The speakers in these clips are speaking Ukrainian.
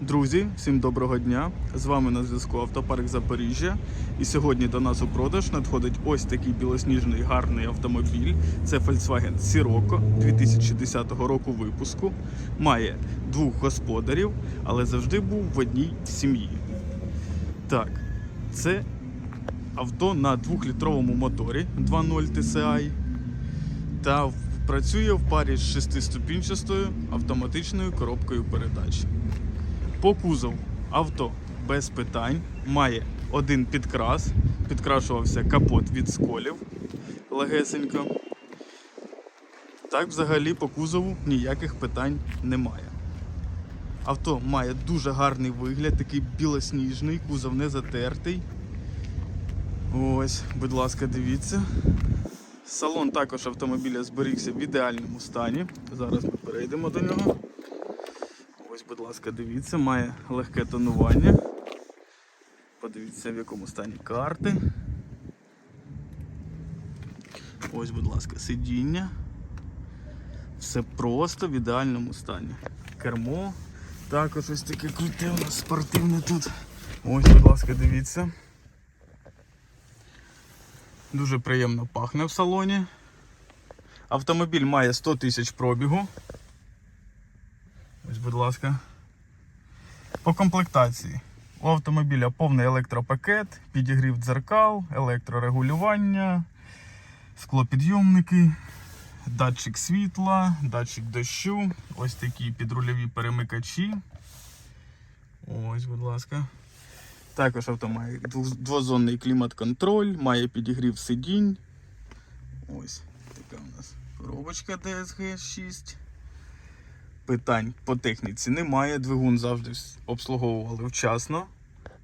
Друзі, всім доброго дня! З вами на зв'язку Автопарк Запоріжжя. І сьогодні до нас у продаж надходить ось такий білосніжний гарний автомобіль. Це Volkswagen Sirocco 2010 року випуску. Має двох господарів, але завжди був в одній сім'ї. Так, це авто на 2-літровому моторі 2.0 TSI та працює в парі з шестиступінчастою автоматичною коробкою передач. По кузову авто без питань має один підкрас, підкрашувався капот від сколів легесенько. Так, взагалі, по кузову ніяких питань немає. Авто має дуже гарний вигляд, такий білосніжний, кузов не затертий. Ось, будь ласка, дивіться. Салон також автомобіля зберігся в ідеальному стані. Зараз ми перейдемо до нього. Будь ласка, дивіться, має легке тонування. Подивіться, в якому стані карти. Ось, будь ласка, сидіння. Все просто в ідеальному стані. Кермо. Також ось таке круте у нас спортивне тут. Ось, будь ласка, дивіться. Дуже приємно пахне в салоні. Автомобіль має 100 тисяч пробігу. Ось, будь ласка. По комплектації. У автомобіля повний електропакет, підігрів дзеркал, електрорегулювання, склопідйомники, датчик світла, датчик дощу, ось такі підрульові перемикачі. Ось, будь ласка. Також авто має двозонний клімат-контроль, має підігрів сидінь. Ось така у нас коробочка DSG 6. Питань по техніці немає. Двигун завжди обслуговували вчасно.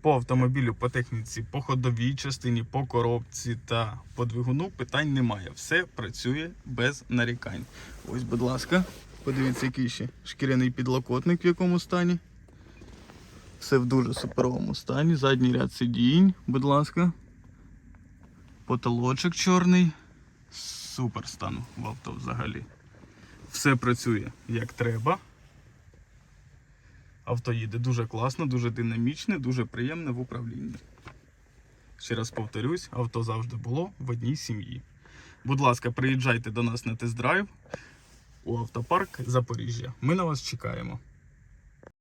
По автомобілю, по техніці, по ходовій частині, по коробці та по двигуну питань немає. Все працює без нарікань. Ось, будь ласка, подивіться, який ще шкіряний підлокотник в якому стані. Все в дуже суперовому стані. Задній ряд сидінь, будь ласка. Потолочок чорний. Супер стан в авто взагалі. Все працює як треба. Авто їде дуже класно, дуже динамічне, дуже приємне в управлінні. Ще раз повторюсь, авто завжди було в одній сім'ї. Будь ласка, приїжджайте до нас на тест-драйв у автопарк Запоріжжя. Ми на вас чекаємо.